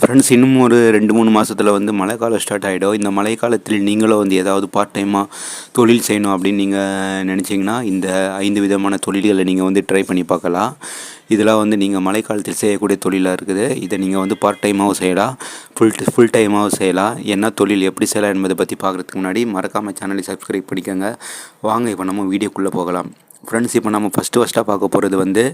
Friends இன்னும் ஒரு ரெண்டு மூணு மாதத்தில் வந்து மழைக்காலம் ஸ்டார்ட் ஆகிடும் இந்த மழைக்காலத்தில் நீங்களும் வந்து ஏதாவது பார்ட் டைமாக தொழில் செய்யணும் அப்படின்னு நீங்கள் நினச்சிங்கன்னா இந்த ஐந்து விதமான தொழில்களை நீங்கள் வந்து ட்ரை பண்ணி பார்க்கலாம். இதெல்லாம் வந்து நீங்கள் மழைக்காலத்தில் செய்யக்கூடிய தொழிலாக இருக்குது. இதை நீங்கள் வந்து பார்ட் டைமாகவும் செய்யலாம். ஃபுல் ஃபுல் டைமாகவும் செய்யலாம். என்ன தொழில் எப்படி செய்யலாம் என்பதை பற்றி பார்க்குறதுக்கு முன்னாடி மறக்காமல் சேனலை சப்ஸ்கிரைப் பண்ணிக்கோங்க. வாங்க இப்போ நம்ம வீடியோக்குள்ளே போகலாம். ஃப்ரெண்ட்ஸ் இப்போ நம்ம ஃபஸ்ட்டு ஃபஸ்ட்டாக பார்க்க போகிறது வந்து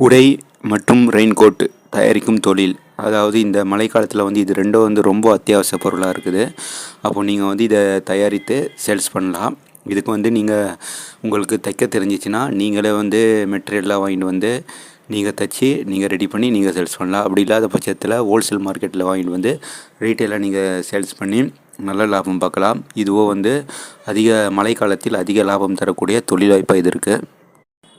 குடை மற்றும் ரெயின் கோட் தயாரிக்கும் தொழில். அதாவது இந்த மழைக்காலத்தில் வந்து இது ரெண்டும் வந்து ரொம்ப அத்தியாவசிய பொருளாக இருக்குது. அப்போது நீங்கள் வந்து இதை தயாரித்து சேல்ஸ் பண்ணலாம். இதுக்கு வந்து நீங்கள் உங்களுக்கு தைக்க தெரிஞ்சிச்சின்னா நீங்களே வந்து மெட்டீரியலாக வாங்கிட்டு வந்து நீங்கள் தைச்சி நீங்கள் ரெடி பண்ணி நீங்கள் சேல்ஸ் பண்ணலாம். அப்படி இல்லாத பட்சத்தில் ஹோல்சேல் மார்க்கெட்டில் வாங்கிட்டு வந்து ரீட்டெயிலாக நீங்கள் சேல்ஸ் பண்ணி நல்ல லாபம் பார்க்கலாம். இதுவோ வந்து அதிக மழைக்காலத்தில் அதிக லாபம் தரக்கூடிய தொழில் வாய்ப்பாக இது இருக்குது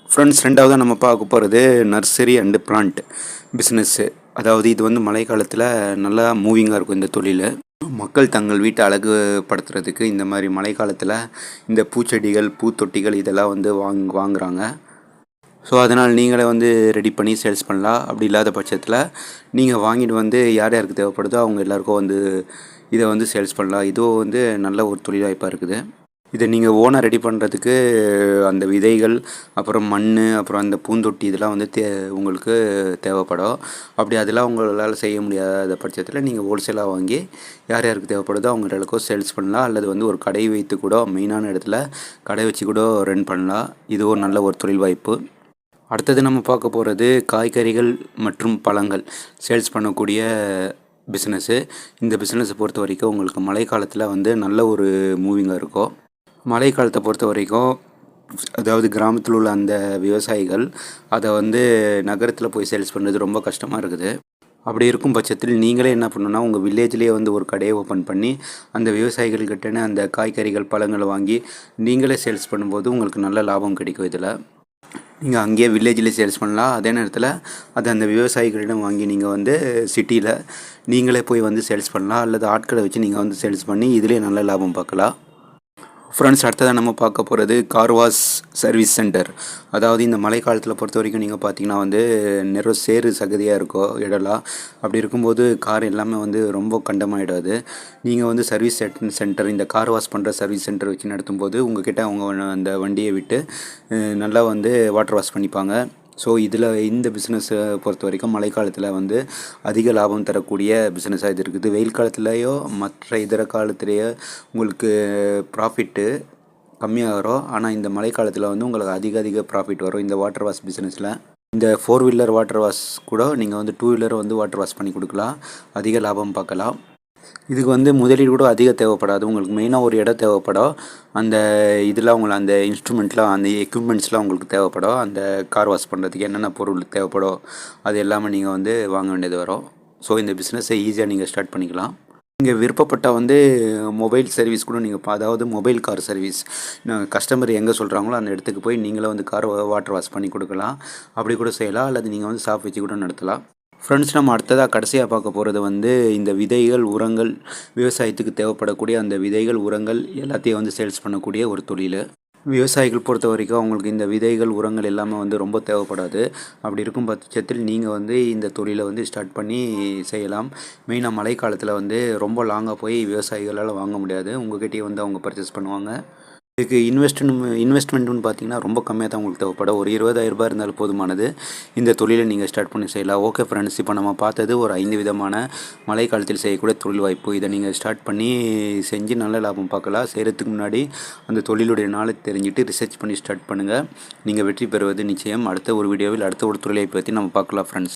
ஃப்ரெண்ட்ஸ் ரெண்டாவது நம்ம பார்க்க போகிறது நர்சரி அண்டு பிளான்ட் பிஸ்னஸ்ஸு அதாவது இது வந்து மழை காலத்தில் நல்லா மூவிங்காக இருக்கும் இந்த தொழில். மக்கள் தங்கள் வீட்டை அழகுபடுத்துறதுக்கு இந்த மாதிரி மழை காலத்தில் இந்த பூச்செடிகள் பூத்தொட்டிகள் இதெல்லாம் வந்து வாங் வாங்குகிறாங்க ஸோ அதனால் நீங்களே வந்து ரெடி பண்ணி சேல்ஸ் பண்ணலாம். அப்படி இல்லாத பட்சத்தில் நீங்கள் வாங்கிட்டு வந்து யார் யாருக்கு தேவைப்படுதோ அவங்க எல்லாருக்கும் வந்து இதை வந்து சேல்ஸ் பண்ணலாம். இதுவும் வந்து நல்ல ஒரு தொழில் வாய்ப்பாக இருக்குது. இதை நீங்கள் ஓனாக ரெடி பண்ணுறதுக்கு அந்த விதைகள் அப்புறம் மண் அப்புறம் அந்த பூந்தொட்டி இதெல்லாம் வந்து தே உங்களுக்கு தேவைப்படும். அப்படி அதெல்லாம் உங்களால் செய்ய முடியாத பட்சத்தில் நீங்கள் ஹோல்சேலாக வாங்கி யார் யாருக்கு தேவைப்படுதோ அவங்களுக்கோ சேல்ஸ் பண்ணலாம். அல்லது வந்து ஒரு கடை வைத்து கூட மெயினான இடத்துல கடை வச்சு கூட ரன் பண்ணலாம். இது ஒரு நல்ல ஒரு தொழில் வாய்ப்பு. அடுத்தது நம்ம பார்க்க போகிறது காய்கறிகள் மற்றும் பழங்கள். சேல்ஸ் பண்ணக்கூடிய பிஸ்னஸ்ஸு இந்த பிஸ்னஸை பொறுத்த வரைக்கும் உங்களுக்கு மழை காலத்தில் வந்து நல்ல ஒரு மூவிங்காக இருக்கும். மழை காலத்தை பொறுத்த வரைக்கும் அதாவது கிராமத்தில் உள்ள அந்த விவசாயிகள் அதை வந்து நகரத்தில் போய் சேல்ஸ் பண்ணுறது ரொம்ப கஷ்டமாக இருக்குது. அப்படி இருக்கும் பட்சத்தில் நீங்களே என்ன பண்ணணும்னா உங்கள் வில்லேஜ்லேயே வந்து ஒரு கடையை ஓப்பன் பண்ணி அந்த விவசாயிகள்கிட்டனே அந்த காய்கறிகள் பழங்களை வாங்கி நீங்களே சேல்ஸ் பண்ணும்போது உங்களுக்கு நல்ல லாபம் கிடைக்கும் இதில். நீங்கள் அங்கேயே வில்லேஜ்லேயே சேல்ஸ் பண்ணலாம். அதே நேரத்தில் அது அந்த விவசாயிகளிடம் வாங்கி நீங்கள் வந்து சிட்டியில் நீங்களே போய் வந்து சேல்ஸ் பண்ணலாம். அல்லது ஆட்களை வச்சு நீங்கள் வந்து சேல்ஸ் பண்ணி இதிலே நல்ல லாபம் பார்க்கலாம். ஃப்ரெண்ட்ஸ் அடுத்ததாக நம்ம பார்க்க போகிறது கார் வாஷ் சர்வீஸ் சென்டர். அதாவது இந்த மழை காலத்தில் பொறுத்த வரைக்கும் நீங்கள் பார்த்தீங்கன்னா வந்து நிறைய சேறு சகதியாக இருக்கும் இடலாம் அப்படி இருக்கும்போது கார் எல்லாமே வந்து ரொம்ப கண்டமாகிடாது நீங்கள் வந்து சர்வீஸ் சென்டர் இந்த கார் வாஷ் பண்ணுற சர்வீஸ் சென்டர் வச்சு நடத்தும் போது உங்ககிட்ட அவங்க அந்த வண்டியை விட்டு நல்லா வந்து வாட்டர் வாஷ் பண்ணிப்பாங்க. ஸோ இதில் இந்த பிஸ்னஸை பொறுத்த வரைக்கும் மழைக்காலத்தில் வந்து அதிக லாபம் தரக்கூடிய பிஸ்னஸாக இது இருக்குது. வெயில் காலத்துலேயோ மற்ற இதர காலத்துலேயோ உங்களுக்கு ப்ராஃபிட்டு கம்மியாக வரும் ஆனால் இந்த மழைக்காலத்தில் வந்து உங்களுக்கு அதிக அதிக ப்ராஃபிட் வரும். இந்த வாட்டர் வாஷ் பிஸ்னஸில் இந்த ஃபோர் வீலர் வாட்டர் வாஷ் கூட நீங்கள் வந்து டூ வீலர் வந்து வாட்டர் வாஷ் பண்ணி கொடுக்கலாம். அதிக லாபம் பார்க்கலாம். இதுக்கு வந்து முதலீடு கூட அதிகம் தேவைப்படாது. உங்களுக்கு மெயினாக ஒரு இடம் தேவைப்படும் அந்த இதில் உங்களை அந்த இன்ஸ்ட்ருமெண்ட்லாம் அந்த எக்யூப்மெண்ட்ஸ்லாம் உங்களுக்கு தேவைப்படும் அந்த கார் வாஷ் பண்ணுறதுக்கு என்னென்ன பொருள் தேவைப்படும் அது எல்லாமே நீங்கள் வந்து வாங்க வேண்டியது வரும். ஸோ இந்த பிஸ்னஸை ஈஸியாக நீங்கள் ஸ்டார்ட் பண்ணிக்கலாம். நீங்கள் விருப்பப்பட்டால் வந்து மொபைல் சர்வீஸ் கூட நீங்கள் அதாவது மொபைல் கார் சர்வீஸ் நாங்கள் கஸ்டமர் எங்கே சொல்கிறாங்களோ அந்த இடத்துக்கு போய் நீங்களே வந்து கார் வாட்டர் வாஷ் பண்ணி கொடுக்கலாம். அப்படி கூட செய்யலாம். அல்லது நீங்கள் வந்து ஷாப் வச்சு கூட நடத்தலாம். ஃப்ரெண்ட்ஸ் நம்ம அடுத்ததாக கடைசியாக பார்க்க போகிறது வந்து இந்த விதைகள் உரங்கள் விவசாயத்துக்கு தேவைப்படக்கூடிய அந்த விதைகள் உரங்கள் எல்லாத்தையும் வந்து சேல்ஸ் பண்ணக்கூடிய ஒரு தொழில். விவசாயிகள் பொறுத்த வரைக்கும் அவங்களுக்கு இந்த விதைகள் உரங்கள் எல்லாமே வந்து ரொம்ப தேவைப்படாது. அப்படி இருக்கும் பட்சத்தில் நீங்கள் வந்து இந்த தொழிலை வந்து ஸ்டார்ட் பண்ணி செய்யலாம். மெயினாக மழைக்காலத்தில் வந்து ரொம்ப லாங்காக போய் விவசாயிகளால் வாங்க முடியாது. உங்கள்கிட்டயே வந்து அவங்க பர்ச்சேஸ் பண்ணுவாங்க. இதுக்கு இன்வெஸ்ட்மெண்ட் இன்வெஸ்ட்மெண்ட்டுன்னு பார்த்தீங்கன்னா ரொம்ப கம்மியாக தான் உங்களுக்கு தேவைப்படும். ஒரு இருபதாயிரம் ரூபாய் இருந்தாலும் போதுமானது. இந்த தொழிலை நீங்கள் ஸ்டார்ட் பண்ணி செய்யலாம். ஓகே ஃப்ரெண்ட்ஸ் இப்போ நம்ம பார்த்தது ஒரு ஐந்து விதமான மழை காலத்தில் செய்யக்கூடிய தொழில் வாய்ப்பு. இதை நீங்கள் ஸ்டார்ட் பண்ணி செஞ்சு நல்ல லாபம் பார்க்கலாம். செய்கிறதுக்கு முன்னாடி அந்த தொழிலுடைய நாளை தெரிஞ்சுட்டு ரிசர்ச் பண்ணி ஸ்டார்ட் பண்ணுங்கள் நீங்கள் வெற்றி பெறுவது நிச்சயம். அடுத்த ஒரு வீடியோவில் அடுத்த ஒரு தொழிலை பற்றி நம்ம பார்க்கலாம் ஃப்ரெண்ட்ஸ்